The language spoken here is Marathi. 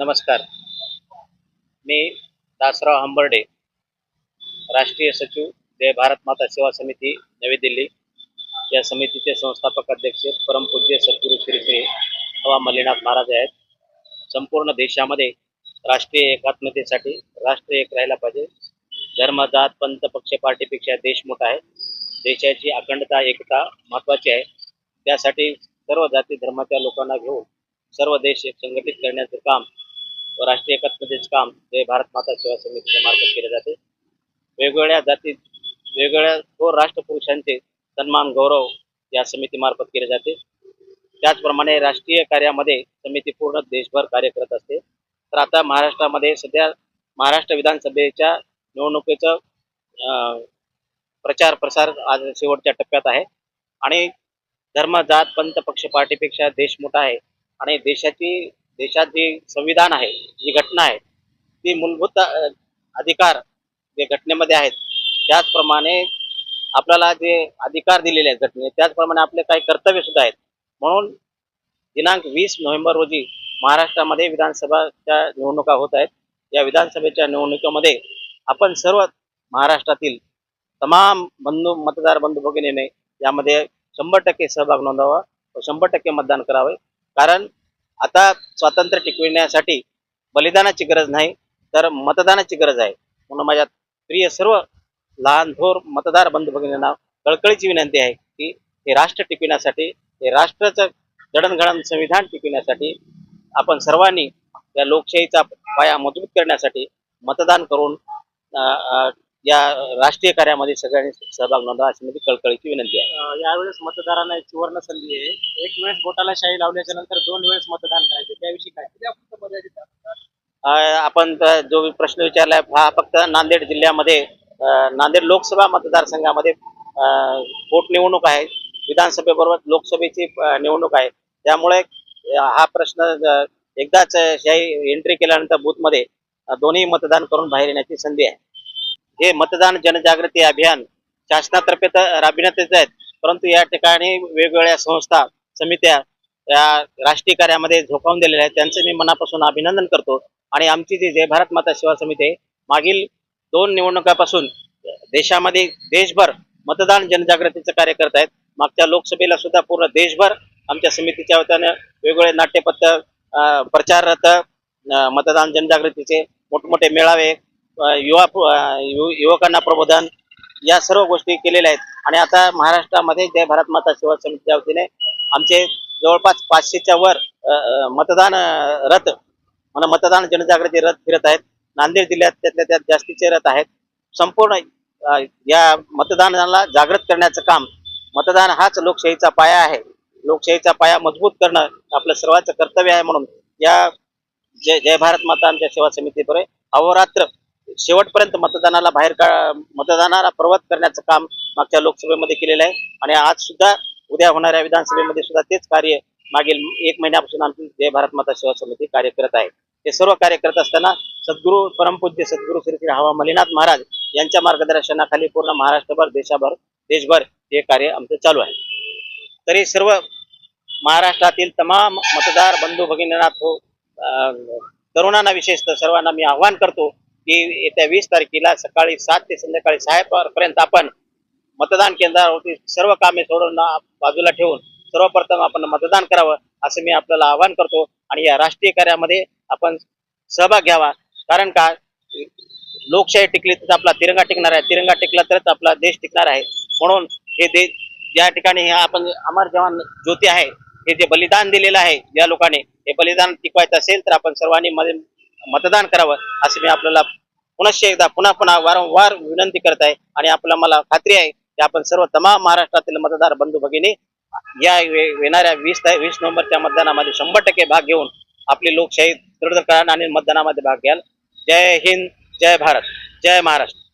नमस्कार. मी दासराव हंबर्डे राष्ट्रीय सचिव जय भारत माता सेवा समिती नवी दिल्ली. या समितीचे संस्थापक अध्यक्ष परमपूज्य सद्गुरू श्री श्री हवा मल्लीनाथ महाराज आहेत. संपूर्ण देशामध्ये राष्ट्रीय एकात्मतेसाठी राष्ट्र एक राहायला पाहिजे. धर्म जात पंथ पक्ष पार्टीपेक्षा देश मोठा आहे. देशाची अखंडता एकता महत्त्वाची आहे. त्यासाठी सर्व जाती धर्माच्या लोकांना घेऊन सर्व देश संघटित करण्याचं काम व राष्ट्रीय एकात्मतेचे काम हे भारत माता सेवा समितीच्या मार्फत केले जाते. वेगवेगळ्या जाती वेगवेगळ्या थोर राष्ट्रपुरुषांचे सन्मान गौरव या समितीमार्फत केले जाते. त्याचप्रमाणे राष्ट्रीय कार्यामध्ये समिती पूर्ण देशभर कार्य करत असते. तर आता महाराष्ट्रामध्ये सध्या महाराष्ट्र विधानसभेच्या निवडणुकीचं प्रचार प्रसार आज शेवटच्या टप्प्यात आहे. आणि धर्म जात पंथ पक्ष पार्टीपेक्षा देश मोठा आहे. आणि देशाची देशात जी संविधान आहे जी घटना आहे ती मूलभूत अधिकार जे घटनेमध्ये आहेत त्याचप्रमाणे आपल्याला जे अधिकार दिलेले आहेत घटने त्याचप्रमाणे आपले काही कर्तव्य सुद्धा आहेत. म्हणून दिनांक वीस नोव्हेंबर रोजी महाराष्ट्रामध्ये विधानसभाच्या निवडणुका होत आहेत. या विधानसभेच्या निवडणुकीमध्ये आपण सर्व महाराष्ट्रातील तमाम बंधू मतदार बंधू भगिनीने यामध्ये शंभर टक्के सहभाग नोंदवा व शंभर टक्के मतदान करावे. कारण आता स्वातंत्र्य टिकविण्यासाठी बलिदानाची गरज नाही तर मतदानाची गरज आहे. म्हणून माझ्या प्रिय सर्व लहान थोर मतदार बंधू भगिनींना कळकळीची विनंती आहे की हे राष्ट्र टिकविण्यासाठी हे राष्ट्राचं जडणघडण संविधान टिकविण्यासाठी आपण सर्वांनी या लोकशाहीचा पाया मजबूत करण्यासाठी मतदान करून या राष्ट्रीय कार्यामध्ये सगळ्यांनी सहभाग नोंदवा अशी माझी कळकळीची विनंती आहे. अं, यावेळेस मतदारांना एक सुवर्ण संधी आहे. एक वेळेस बोटाला शाही लावल्याच्या नंतर दोन वेळेस मतदान करायचे. त्याविषयी काय? अ, आपण त- जो प्रश्न विचारलाय हा फक्त नांदेड जिल्ह्यामध्ये अ, नांदेड लोकसभा मतदारसंघामध्ये अ, पोटनिवडणूक आहे. विधानसभेबरोबर लोकसभेची अ, निवडणूक आहे. त्यामुळे अ, हा प्रश्न अ, एकदाच शाही एंट्री केल्यानंतर बूथमध्ये अ, दोन्ही मतदान करून बाहेर येण्याची संधी आहे. हे मतदान जनजागृती अभियान शासनातर्फे तर राबविण्यात येत आहेत. परंतु या ठिकाणी वेगवेगळ्या संस्था समित्या या राष्ट्रीय कार्यामध्ये झोकावून दिलेल्या आहेत. त्यांचं मी मनापासून अभिनंदन करतो. आणि आमची जी जय भारत माता सेवा समिती आहे मागील दोन निवडणुकापासून देशामध्ये देशभर मतदान जनजागृतीचं कार्य करत आहेत. मागच्या लोकसभेला सुद्धा पूर्ण देशभर आमच्या समितीच्या वतीनं वेगवेगळे नाट्यपत्र प्रचार रथ मतदान जनजागृतीचे मोठमोठे मेळावे युवा यु- युवकांना प्रबोधन या सर्व गोष्टी केलेल्या आहेत. आणि आता महाराष्ट्रामध्ये जय भारत माता सेवा समितीच्या वतीने आमचे जवळपास पाचशेच्या वर मतदान रथ म्हणा मतदान जनजागृती रथ फिरत आहेत. नांदेड जिल्ह्यात त्यातल्या त्यात जास्तीचे रथ आहेत. संपूर्ण या मतदानाला जागृत करण्याचं काम मतदान हाच लोकशाहीचा पाया आहे. लोकशाहीचा पाया मजबूत करणं आपलं सर्वांचं कर्तव्य आहे म्हणून या जय जय भारत माता आमच्या सेवा समितीद्वारे अहोरात्र शेवटपर्यंत मतदानाला बाहेर का मतदानाला प्रवत करण्याचं काम मागच्या लोकसभेमध्ये केलेलं आहे. आणि आज सुद्धा उद्या होणाऱ्या विधानसभेमध्ये सुद्धा तेच कार्य मागील एक महिन्यापासून आमची जय भारत माता सेवा समिती कार्य करत आहे. हे सर्व कार्य करत असताना सद्गुरू परमपूज्य सद्गुरू श्री श्री हवा मलिनाथ महाराज यांच्या मार्गदर्शनाखाली पूर्ण महाराष्ट्रभर देशाभर देशभर हे कार्य आमचं चालू आहे. तरी सर्व महाराष्ट्रातील तमाम मतदार बंधू भगिनींना हो अं, तरुणांना विशेषतः सर्वांना मी आव्हान करतो की येत्या वीस तारखेला सकाळी सात ते संध्याकाळी सहा पर्यंत आपण मतदान केंद्रावरती सर्व कामे सोडून बाजूला ठेवून सर्वप्रथम आपण मतदान करावं असं मी आपल्याला आवाहन करतो. आणि या राष्ट्रीय कार्यामध्ये आपण सहभाग घ्यावा. कारण का? लोकशाही टिकली तर आपला तिरंगा टिकणार आहे. तिरंगा टिकला तरच आपला देश टिकणार आहे. म्हणून हे देश ज्या ठिकाणी हे आपण अमर जवान ज्योती आहे. हे जे बलिदान दिलेलं आहे या लोकांनी हे बलिदान टिकवायचं असेल तर आपण सर्वांनी मध्ये मतदान करावं असं मी आपल्याला पुनश्च एकदा पुन्हा पुन्हा वारंवार विनंती करत आहे आणि आपला मला खात्री आहे की आपण सर्व तमाम महाराष्ट्रातील मतदार बंधू भगिनी या येणाऱ्या वीस ते वीस नोव्हेंबरच्या मतदानामध्ये शंभर टक्के भाग घेऊन आपली लोकशाही दृढ करा आणि मतदानामध्ये भाग घ्याल. जय हिंद जय भारत जय महाराष्ट्र.